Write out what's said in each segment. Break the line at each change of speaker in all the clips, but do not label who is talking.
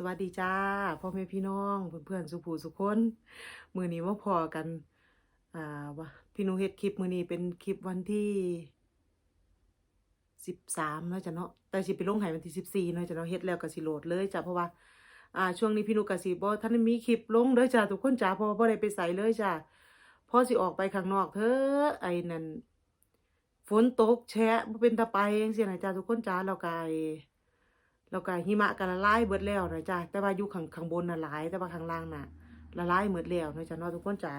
สวัสดีจ้าพ่อแม่พี่น้องเพื่อนๆสุภูสุคนมือนี้มาพอกันอ่าว่าพี่หนูเฮ็ดคลิปมือนี้เป็นคลิปวันที่สิบสามเนาะจ้ะเนาะแต่สิไปลงให้วันที่สิบสี่เนาะจ้ะเนาะเฮ็ดแล้วก็สิโหลดเลยจ้ะเพราะว่าอ่าช่วงนี้พี่หนูก็สิบ่ทันมีคลิปลงเด้อจ้ะทุกคนจ้าเพราะว่าบ่ได้ไปใส่เลยจ้ะพอสิออกไปข้างนอกเถอะไอ้นั่นฝนตกแฉะบ่เป็นตาไปจังซี่นะจ้ะทุกคนจ้าแล้วก็ไอ้ แล้วก็หิมะก็ละลายเบิดแล้วนะจ๊ะแต่ว่าอยู่ข้างข้างบนน่ะหลาย แต่ว่าข้างล่างน่ะละลายหมดแล้วนะจ๊ะเนาะทุกคนจ๋า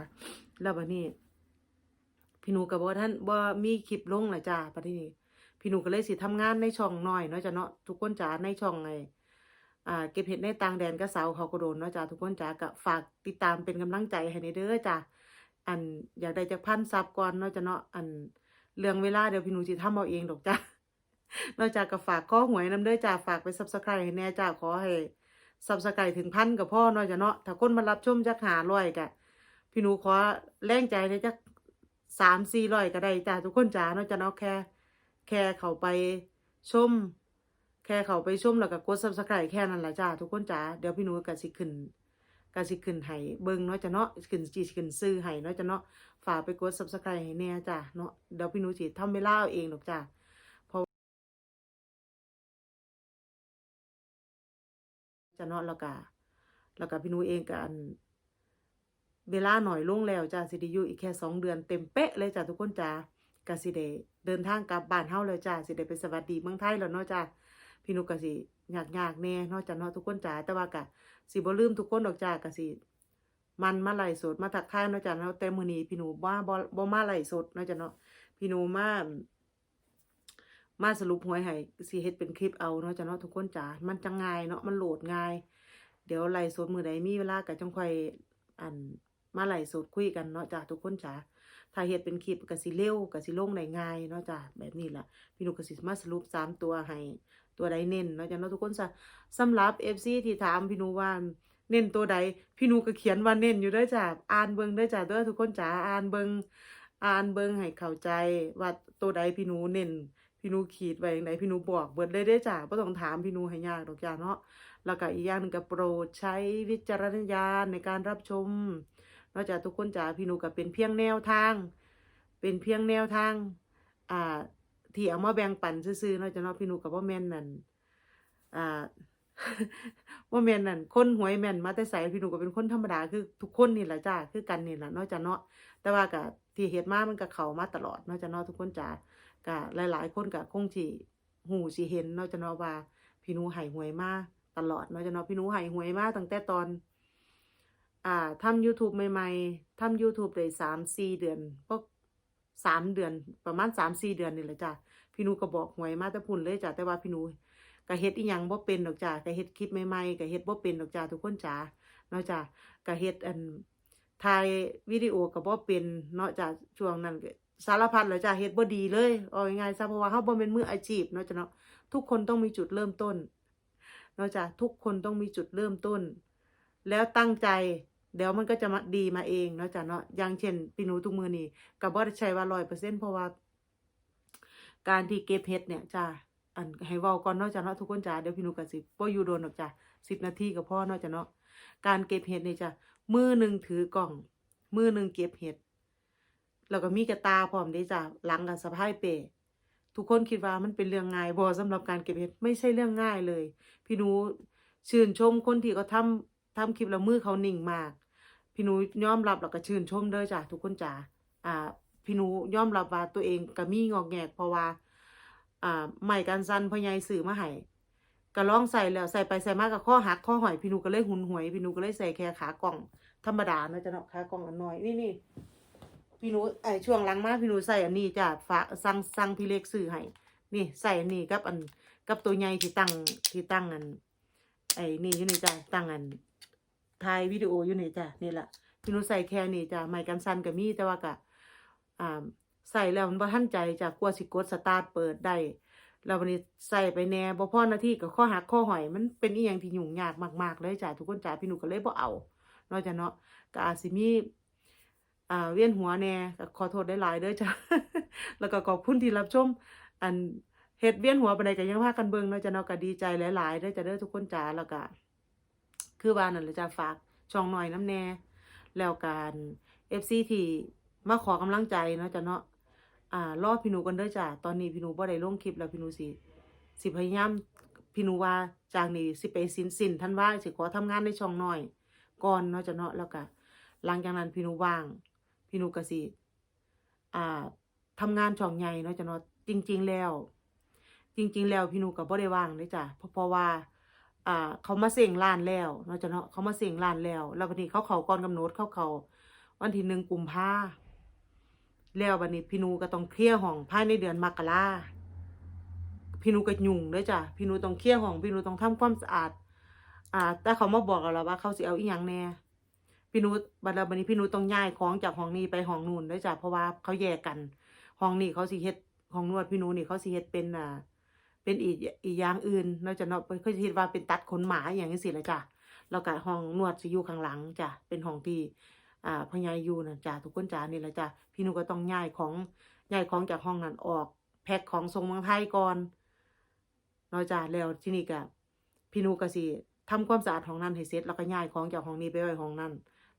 แล้วบัดนี้ พี่หนูก็บ่ท่านบ่มีคลิปลงนะจ้ะบัดนี้ พี่หนูก็เลยสิทำงานในช่องน้อยเนาะจ้ะเนาะทุกคนจ๋าในช่องไอ้อ่าเก็บเห็ดในต่างแดนก็สาเขาก็โดนเนาะจ้ะทุกคนจ๋าก็ฝากติดตามเป็นกำลังใจให้ในเด้อจ้ะอันอยากได้จักพันซับก่อนเนาะจ้ะเนาะอันเรื่องเวลาเดี๋ยวพี่หนูสิทำเอาเองดอกจ้ะ นอกจากกับฝากข้อหวยน้ำเด้อจ้าฝากไปซับสไครต์ให้แน่จ้าขอให้ซับสไครต์ถึงพันกับพ่อเนาะจ้ะเนาะถ้าคนมารับชมจักหาร้อยกะพี่หนูขอแรงใจในจักสามสี่ร้อยก็ได้จ้าทุกคนจ้าเนาะจ้ะเนาะแค่ แค่เขาไปชม แค่เขาไปชมแล้วก็กดซับสไครต์แค่นั้นแหละจ้าทุกคนจ้าเดี๋ยวพี่หนูก็สิขึ้นก็สิขึ้นให้เบิ่งเนาะจ้ะเนาะขึ้นจีขึ้นซื้อให้เนาะจ้ะเนาะฝากไปกดซับสไครต์ให้แน่จ้าเนาะเดี๋ยวพี่หนูสิทำเวลาเอาเองดอกจ้า จะเนาะแล้วก็แล้วก็พี่นูเองกันเวลาหน่อยลงแล้วจ้าสิได้อยู่อีกแค่สองเดือนเต็มเป๊ะเลยจ้าทุกคนจ้าก็สิได้เดินทางกลับบ้านเฮาแล้วจ้าสิได้ไปสวัสดีเมืองไทยแล้วเนาะจ้าพี่นูก็สิยากๆแน่เนาะจ้าเนาะทุกคนจ้าแต่ว่าก็สิบ่ลืมทุกคนดอกจ้าก็สิมันมาไล่สดมาทักทายเนาะจ้าเนาะแต่มื้อนี้พี่หนูบ่บ่บ่มาไล่สดเนาะจ้าเนาะพี่หนูมา มาสรุปหวยให้สิเฮ็ดเป็นคลิปเอาเนาะจ้ะเนาะทุกคนจ๋ามันจังง่ายเนาะมันโหลดง่าย เดี๋ยวไล่สดมือใดมีเวลาก็จังค่อยอันมาไล่สดคุยกันเนาะจ้ะทุกคนจ๋าถ้าเฮ็ดเป็นคลิปก็สิเร็วก็สิลงได้ง่ายเนาะจ้ะแบบนี้ล่ะพี่หนูก็สิมาสรุปสามตัวให้ตัวใดเน้นเนาะจ้ะเนาะทุกคนจ้ะสำหรับ FC ที่ถามพี่หนูว่าเน้นตัวใดพี่หนูก็เขียนว่าเน้นอยู่ด้อจ้ะอ่านเบิ่งด้อจ้ะเด้อทุกคนจ๋าอ่านเบิ่งอ่านเบิ่งให้เข้าใจว่าตัวใดพี่หนูเน้น พี่นูขีดไว้อย่างไรพี่นูบอกเบิดเลยได้จ้ะบ่ต้องถามพี่นูให้ยากดอกจ้าเนาะแล้วก็อีกอย่างหนึ่งก็โปรดใช้วิจารณญาณในการรับชมนอกจากทุกคนจ๋าพี่นูก็เป็นเพียงแนวทาง เป็นเพียงแนวทางอ่าที่เอามาแบ่งปันซื่อๆนาะจ้ะเนาะพี่นูก็บ่แม่นนั่นอ่าว่าแม่นนั่นคนหวยแม่นมาแต่ไสพี่หนูก็เป็นคนธรรมดาคือทุกคนนี่แหละจ้าคือกันนี่แหละนาะจ้ะเนาะแต่ว่าก็ที่เฮ็ดมามันก็เข้ามาตลอดนาะจ้ะเนาะทุกคนจ้า ก็หลาย ๆ คนก็คงสิหูสิเห็นเนาะจะเนาะว่า พี่นูให้หวยมาตลอดเนาะจะเนาะพี่นูให้หวยมาตั้งแต่ตอน อ่าทำ YouTube ใหม่ ๆทำ YouTube ได้สามสี่เดือนก็สามเดือนประมาณสามสี่เดือนนี่แหละจ้ะพี่นูก็บอกหวยมาแต่พุ่นเลยจ้ะแต่ว่าพี่นูก็เฮ็ดอีหยังบ่เป็นดอกจ้ะก็เฮ็ดคลิปใหม่ๆก็เฮ็ดบ่เป็นดอกจ้ะทุกคนจ้ะเนาะจ้ะก็เฮ็ดอันถ่ายวิดีโอก็บ่เป็นเนาะจ้ะช่วงนั้นก็ สารพัดเลยจ้ะเฮ็ดบ่ดีเลยเอาง่ายๆซะเพราะว่าเฮาบ่เป็นมืออาชีพเนาะจ้ะเนาะทุกคนต้องมีจุดเริ่มต้นเนาะจ้ะทุกคนต้องมีจุดเริ่มต้น แล้วตั้งใจเดี๋ยวมันก็จะมาดีมาเองเนาะจ้ะเนาะอย่างเช่นพี่หนูทุกมือนี่ก็บ่ได้ใช้ว่า100%เปอร์เซ็นต์เพราะว่า การที่เก็บเฮ็ดเนี่ยจ้ะอันให้เว้าก่อนเนาะจ้ะเนาะทุกคนจ้ะเดี๋ยวพี่หนูก็สิบ่อยู่โดนดอกจ้ะ10นาทีก็พอเนาะจ้ะเนาะการเก็บเฮ็ดนี่จ้ะมือหนึ่งถือกล่อง มือหนึงเก็บเฮ็ด แล้วก็มีกระตาพร้อมเด้จ้ะหลังกับสะพายเปทุกคนคิดว่ามันเป็นเรื่องง่ายบ่สำหรับการเก็บเห็ดไม่ใช่เรื่องง่ายเลย พี่นูชื่นชมคนที่เขาทำทำคลิปแล้วมือเขานิ่งมาก พี่นูยอมรับแล้วก็ชื่นชมเด้อจ้ะทุกคนจ้ะอ่า พี่นูยอมรับว่าตัวเองก็มีงอกแงกเพราะว่าอ่าใหม่กันสั้นพ่อใหญ่ซื้อมาให้ก็ลองใส่แล้วใส่ไปใส่มากกับข้อหักข้อหอยพี่นูก็เลยหุนหวยพี่นูก็เลยใส่แค่ขากล่องธรรมดานะจ๊ะเนาะขากล่องอันน้อยนี่นี่ พี่นูไอช่วงหลังมาพี่นูใส่อันนี้จ้ะฝากสั่งสั่งพี่เล็กซื้อให้นี่ใส่อันนี้กับอันกับตัวใหญ่ที่ตั้งที่ตั้งอันไอ้นี่อยู่นี่จ้ะตั้งอันถ่ายวิดีโออยู่นี่จ้ะนี่แหละพี่นูใส่แค่นี้จ้ะไม่กันสั้นก็มีแต่ว่าก็อ่าใส่แล้วมันบ่ทันใจจ้ะกลัวสิกดสตาร์ทเปิดได้แล้ววันนี้ใส่ไปแหน่บ่พอหน้าที่กับข้อหักข้อหอย มันเป็นอีหยังที่ยุ่งยากมากๆเลยจ้ะทุกคนจ้ะพี่หนูก็เลยบ่เอานาะจ้ะเนาะก็อาจสิมี่ เวียนหัวแน่ขอโทษได้หลายเด้อจ้ะแล้วก็ขอบคุณที่รับชม อันเฮ็ดเวียนหัวปานใดก็ยังพากันเบิ่งเนาะจ้ะเนาะก็ดีใจหลายๆเด้อจ้ะเด้อทุกคนจ้าแล้วก็คือว่านั่นแหละจ้ะฝากช่องหน่อยน้ำแน่แล้วการ FC ที่มาขอกำลังใจเนาะจ้ะเนาะอ่ารอพี่หนูกันเด้อจ้ะตอนนี้พี่หนูบ่ได้ลงคลิปแล้วพี่หนูสิสิพยายามพี่หนูว่าจากนี้สิไปสินสินท่านว่าสิขอทำงานในช่องหน่อย ก่อนเนาะจ้ะเนาะแล้วก็หลังจากนั้นพี่หนูว่าง พี่นูก็สิอ่าทำงานช่องใหญ่เนาะจ้ะเนาะจริง ๆ แล้ว จริง ๆ แล้วพี่นูก็บ่ได้ว่างเลยจ้ะเพราะเพราะว่า อ่า เขามาเสี่ยงล้านแล้วเนาะจ้ะเนาะเขามาเสี่ยงล้านแล้ว แล้ววันนี้เขาเขาก่อนกำหนดเขาเขาวันที่หนึ่งกุมภาแล้ววันนี้พี่นูก็ต้องเคลียร์ห้องภายในเดือนมกราพี่นูก็ยุ่งเด้อจ้ะพี่นูต้องเคลียร์ห้องพี่นูต้องทำความสะอาด อ่า แต่เขามาบอกแล้วว่าเขาสิเอาอีหยังแน่ พี่หนูบัดแล้วบัดนี้พี่หนูต้องย้ายของจากห้องนี้ไปห้องนู่นด้วยจ้ะเพราะว่าเขาแยกกันห้องนี้เขาสิเฮ็ดห้องนวดพี่หนูนี่เขาสิเฮ็ดเป็นอ่าเป็นอีกอีกอย่างอื่นนาะจ้ะเนาะเขาจะคิดว่าเป็นตัดขนหมาอย่างนี้สิละจ้ะแล้วก็ห้องนวดสิอยู่ข้างหลังจ้ะเป็นห้องที่อ่าพญายอยู่นะจ้ะทุกคนจ้ะนี่ละจ้ะพี่หนูก็ต้องย้ายของย้ายของจากห้องนั้นออกแพ็คของส่งเมืองไทยก่อนเนาะจ้ะแล้วที่นี่ก็พี่หนูก็สิทำความสะอาดห้องนั้นให้เสร็จแล้วก็ย้ายของจากห้องนี้ไปไว้ห้องนั้น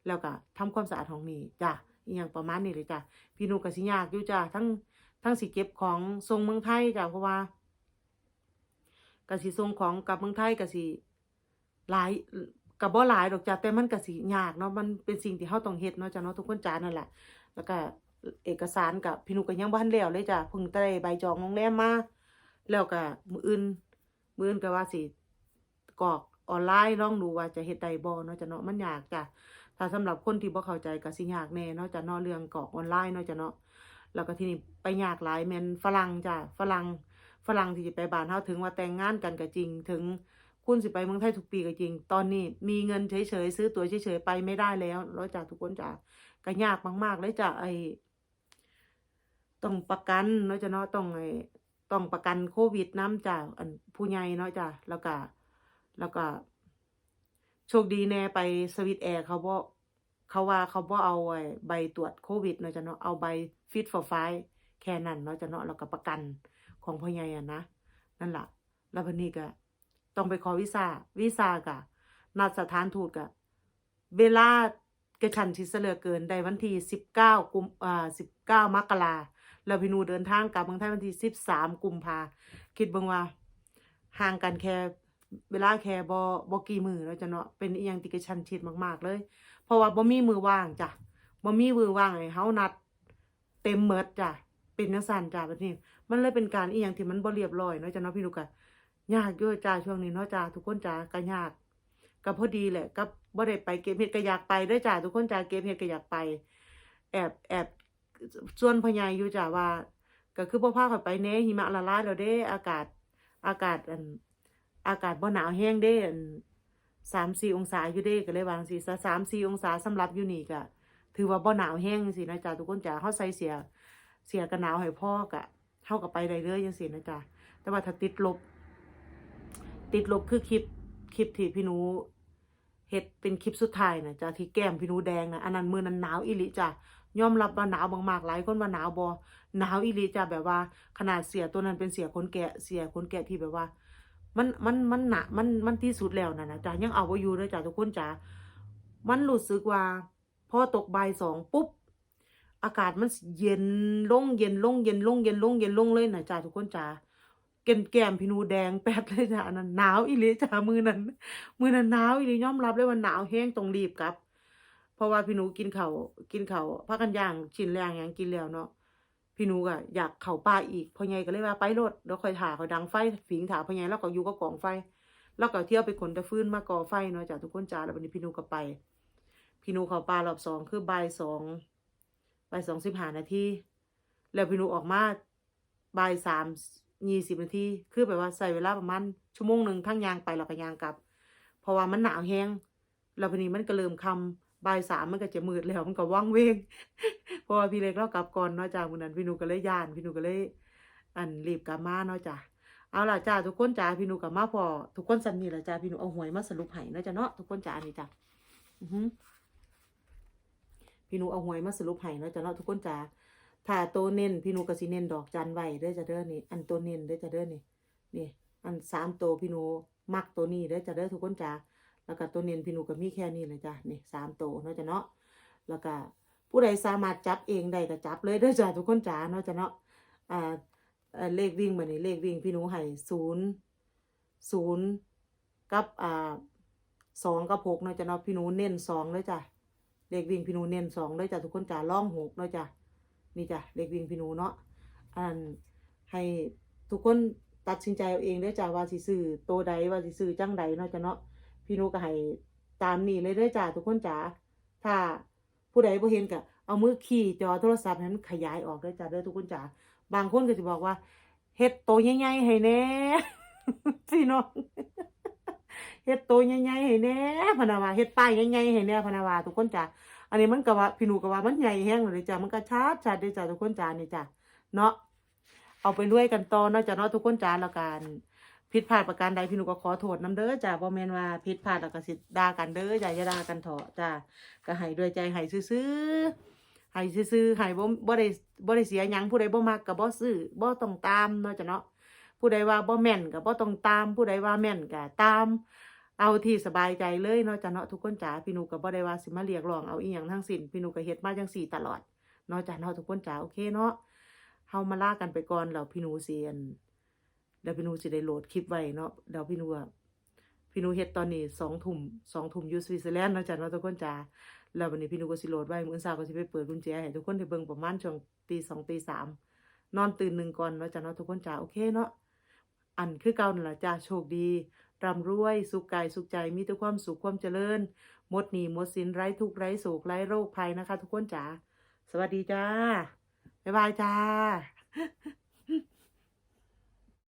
แล้วก็ทำความสะอาดห้องนี้จ้ะอีหยังประมาณนี้เลยจ้ะพี่หนูก็สิยากอยู่จ้ะทั้งทั้งสิเก็บของส่งเมืองไทยจ้ะเพราะว่ากสิส่งของกับเมืองไทยกสิหลายก็บ่หลายดอกจ้ะแต่มันกสิยากเนาะมันเป็นสิ่งที่เฮาต้องเฮ็ดเนาะจ้ะเนาะทุกคนจ้านั่นแหละแล้วก็เอกสารกับพี่หนูก็ยังบ่ทันแล้วเลยจ้ะเพิ่งได้ใบจองโรงแรมมาแล้วก็มืออื่นมืออื่นก็ว่าสิกรอกออนไลน์ลองดูว่าจะเฮ็ดได้บ่เนาะจ้ะเนาะมันยากจ้ะ ถ้าสำหรับคนที่บ่เข้าใจก็สิยากแน่เนาะจ้ะนาะเรื่องกรอกออนไลน์เนาะจ้ะเนาะแล้วก็ที่นี้ไปยากหลายแมนฝรั่งจ้ะฝรั่งฝรั่งที่จะไปบ้านเฮาถึงว่าแต่งงานกันก็จริง ถึงคุณสิไปเมืองไทยทุกปีก็จริง ตอนนี้มีเงินเฉยๆซื้อตั๋วเฉยๆไปไม่ได้แล้วแล้วจากทุกคนจ้ะก็ยากมากๆเลยจ้ะไอต้องประกันเนาะจ้ะเนาะต้องไอต้องประกันโควิดน้ำจ้ะอันผู้ใหญ่เนาะจ้ะแล้วก็แล้วก็ โชคดีแน่ไปสวิตแอร์เขาบ่เขาว่าเขาบ่เอาใบตรวจโควิดเนาะจ้ะเนาะเอาใบ fit for fight แค่นั้นเนาะจ้ะเนาะแล้วก็ประกันของพ่อใหญ่อะนะนั่นแหละแล้ววันนี้ก็ต้องไปขอวีซ่าวีซ่ากะนัดสถานทูตกะเวลากระชันชิดเสเลือเกินได้วันที่สิบเก้ากุมอ่าสิบเก้ามกราแล้วพี่นูเดินทางกลับเมืองไทยวันที่สิบสามกุมภาคิดเบิ่งว่าห่างกันแค่ เวลาแค่บ่บ่กี่มือแล้วจ้ะเนาะเป็นอีหยังที่กระชันชิดมาก ๆ เลย เพราะว่าบ่มีมือว่างจ้ะบ่มีมือว่างให้เฮานัด เต็มเมิดจ้ะเป็นจังซั่นจ้ะแบบนี้ มันเลยเป็นการอีหยังที่มันบ่เรียบร้อยเนาะจ้ะเนาะพี่ลูกอะยากอยู่จ้าช่วงนี้เนาะจ้าทุกคนจ้าก็ยากก็พอดีแหละก็บ่ได้ไปเก็บเห็ดก็อยากไปด้อจ้าทุกคนจ้าเก็บเห็ดก็อยากไป แอบแอบส่วนพ่อใหญ่อยู่จ้าว่า ก็คือบ่พาเขาไปแหน่หิมะละลายแล้วเด้อากาศอากาศอัน อากาศบ่หนาวแห้งเด้อัน3-4องศาอยู่เด้ก็เลยวางซี่ซะ3-4องศาสำหรับอยู่นี่ก็ถือว่าบ่หนาวแห้งจังซี่นะจ้าทุกคนจ้าเฮาใส่เสียเสียกันหนาวให้พ่อกะเท่ากับไปได้เรื่อยยังสินะจ๊ะแต่ว่าถ้าติดลบ ติดลบคือคลิปคลิปที่พี่นูเฮ็ดเป็นคลิปสุดท้ายนะจ้ะที่แก้มพี่นูแดงนะอันนั้นมือนั้นหนาวอีหลิจ้ะยอมรับว่าหนาวมากๆหลายคนว่าหนาวบ่หนาวอีหลิจ้ะแบบว่าขนาดเสียตัวนั้นเป็นเสียคนแก่เสียคนแก่ที่แบบว่า มันมันมันหนามันมันที่สุดแล้วนะนะจ้ะยังเอาไว้อยู่เลยจ้ะทุกคนจ้ะมันรู้สึกว่า พอตกบ่ายสองปุ๊บ อากาศมันเย็นลงเย็นลงเย็นลงเย็นลงเย็นลงเลยนะจ้าทุกคนจ้าเก้มแก้มพี่หนูแดงแป๊ดเลยจ้านั้นหนาวอีหลีจ้ามือนั้น มือนั้นหนาวอีหลียอมรับเลยว่าหนาวแห้งต้องรีบกลับ เพราะว่าพี่หนูกินเข้ากินเข้าพักกันย่างชิ้นแรงหยังกินแล้วเนาะ พี่นูก็อยากเข้าป่าอีกพ่อใหญ่ก็เลยว่าไปรถเดี๋ยวคอยถ่าเขาดังไฟฝิงถ่าพ่อใหญ่แล้วก็อยู่ก็กองไฟ แล้วก็เที่ยวไปขนตะฟื้นมาก่อไฟเนาะจ้าทุกคนจ้าแล้ววันนี้พี่นูก็ไป พี่นูเข้าป่ารอบสองคือบ่ายสองบ่ายสองสิบห้านาทีแล้วพี่นูออกมาบ่ายสามยี่สิบนาทีคือแบบว่าใส่เวลาประมาณชั่วโมงหนึ่งทั้งยางไปแล้วก็ยางกลับ เพราะว่ามันหนาวแห้งแล้วพอนี้มันก็เริ่มคำ บ่ายสามมันก็จะมืดแล้วมันก็ว่างเวงเพราะว่าพี่เล็กเรากลับก่อนเนาะจ้าวันนั้นพี่นูก็เลยย่าน พี่นูก็เลย อันรีบกลับมาเนาะจ้าเอาล่ะจ้าทุกคนจ้าพี่นูกลับมาพอ ทุกคนสันนี่แหละจ้าพี่นูเอาหวยมาสรุปให้เนาะจ้าเนาะทุกคนจ้านี่จ้าอือหือพี่นูเอาหวยมาสรุปให้เนาะจ้ะเนาะทุกคนจ้าถ้าโตเน้นพี่นูก็สิเน้นดอกจันไว้เด้อจ้ะเด้อนี่อันโตเน้นเด้อจ้ะเด้อนี่นี่อันสามโตพี่นูมักตัวนี้เด้อจ้ะเด้อทุกคนจ้า แล้วก็ตัวเน้นพี่หนูก็มีแค่นี้เลยจ้ะนี่สามตัวเนาะจ้ะเนาะแล้วก็ผู้ใดสามารถจับเองได้ก็จับเลยเด้อจ้ะทุกคนจ๋าเนาะจ้ะเนาะอ่าเลขวิ่งบัดนี้เลขวิ่งพี่หนูให้ศูนย์ศูนย์กับอ่าสองกับหกเนาะจ้ะเนาะพี่หนูเน้นสองเลยจ้ะเลขวิ่งพี่หนูเน้นสองเลยจ้ะทุกคนจ๋าล่องหกเนาะจ้ะนี่จ้ะเลขวิ่งพี่หนูเนาะอันให้ทุกคนตัดสินใจเอาเองเด้อจ้ะว่าสิซื้อโตวใดว่าสิซื้อจังใดเนาะจ้ะเนาะ พี่นูก็ให้ตามนี้เลยเด้อจ้าทุกคนจ๋าถ้าผู้ใดบ่เห็นก็เอามือขี่จอโทรศัพท์ให้มันขยายออกเด้อจ้าเด้อทุกคนจ๋าบางคนก็สิบอกว่าเฮ็ดโตใหญ่ๆให้แน่พี่น้องเฮ็ดโตใหญ่ๆให้แน่พนาวาเฮ็ดป้ายใหญ่ๆให้แน่พนาวาทุกคนจ๋าอันนี้มันก็ว่าพี่หนูก็ว่ามันใหญ่แฮงเลยจ้ะมันก็ชัดชัดเด้อจ้าทุกคนจ๋านี่จ้ะเนาะเอาไปรวยกันต่อเนาะจ้ะเนาะทุกคนจ๋าแล้วกัน ผิดพลาดประการใดพี่หนูก็ขอโทษน้ำเด้อจ้าบ่แม่นว่าผิดพลาดแล้วก็สิด่ากันเด้ออย่าอย่าด่ากันเถอะจ้าก็ให้ด้วยใจให้ซื่อๆให้ซื่อๆให้บ่บ่ได้บ่ได้เสียหยังผู้ใดบ่มักก็บ่ซื้อบ่ต้องตามเนาะจ้ะเนาะผู้ใดว่าบ่แม่นก็บ่ต้องตาม ผู้ใดว่าแม่นก็ตาม เอาที่สบายใจเลยเนาะจ้ะเนาะทุกคนจ๋าพี่หนูก็บ่ได้ว่าสิมาเรียกร้องเอาอีหยังทั้งสิ้นพี่หนูก็เฮ็ดมาจังซี่ตลอดเนาะจ้ะเนาะทุกคนจ๋าโอเคเนาะเฮามาลากันไปก่อนแล้วพี่หนูสิอัน เดี๋ยวพี่นูจะได้โหลดคลิปไว้เนาะเดี๋ยวพี่นูอะพี่นูเฮ็ดตอนนี้สองทุ่มสองทุ่มยูสวิตเซอร์แลนด์นะจ้ะเนาะทุกคนจ้าแล้ววันนี้พี่นูก็สิโหลดไว้มื้อเช้าก็สิไปเปิดกุญแจให้ทุกคนได้เบิ่งประมาณช่วงตีสองตีสามนอนตื่นหนึ่งก่อนเนาะจ้ะเนาะทุกคนจ้าโอเคเนาะอันคือเก่านั่นล่ะจ้าโชคดีร่ำรวย สุขกายสุขใจมีแต่ความสุขความเจริญหมดหนี้หมดสินไร้ทุกข์ไร้โศกไร้โรคภัยนะคะ ทุกคนจ้าสวัสดีจ้า บ๊ายบายจ้า